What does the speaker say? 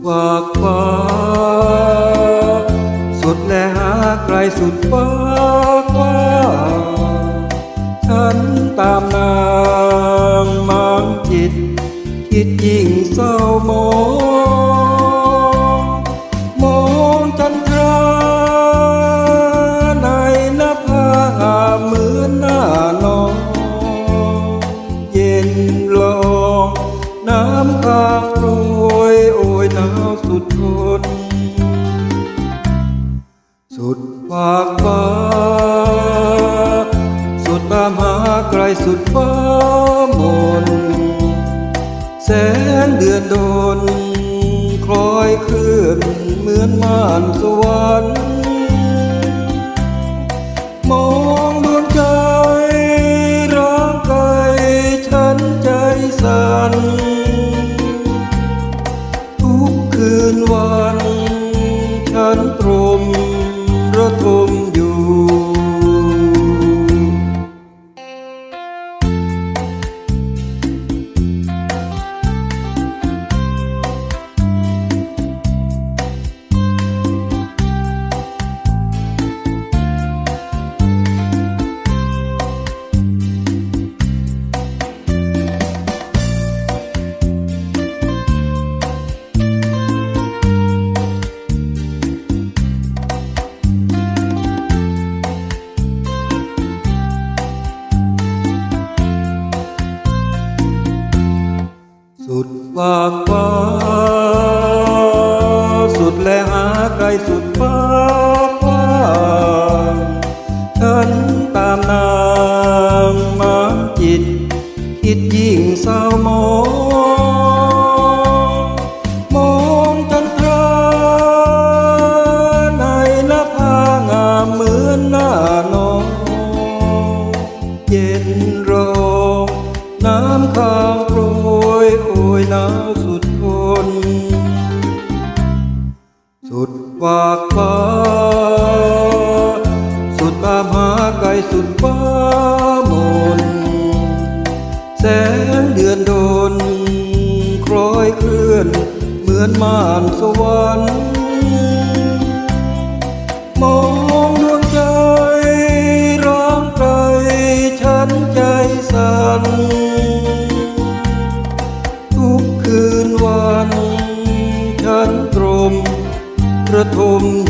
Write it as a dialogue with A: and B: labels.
A: สุดวากฟ้า สุดและหาไกลสุดฟ้ากว้า ฉันตามนางมางจิต คิดยิ่งเศร้ามองมองจันทราในนภาเหมือนหน้าน้อง เย็นลองน้ำค้างโร หนาวสุดทน สุดฝากฟ้า สุดตามหาไกลสุดฟ้ามน แสงเดือนโดน คล้อยคลื่นเหมือนม่านสวรรค์มอง ฝากฟ้า สุดและหาไกลสุดฟ้ากว้าฉันตามนางมาจิต คิดยิ่งเศร้ามอง หนาวสุดทน สุดวากฟ้า สุดตามหาไกลสุดฟ้ามน แสงเดือนโดน คล้อยเคลื่อน เหมือนม่านสวรรค์ รมระทมอยู่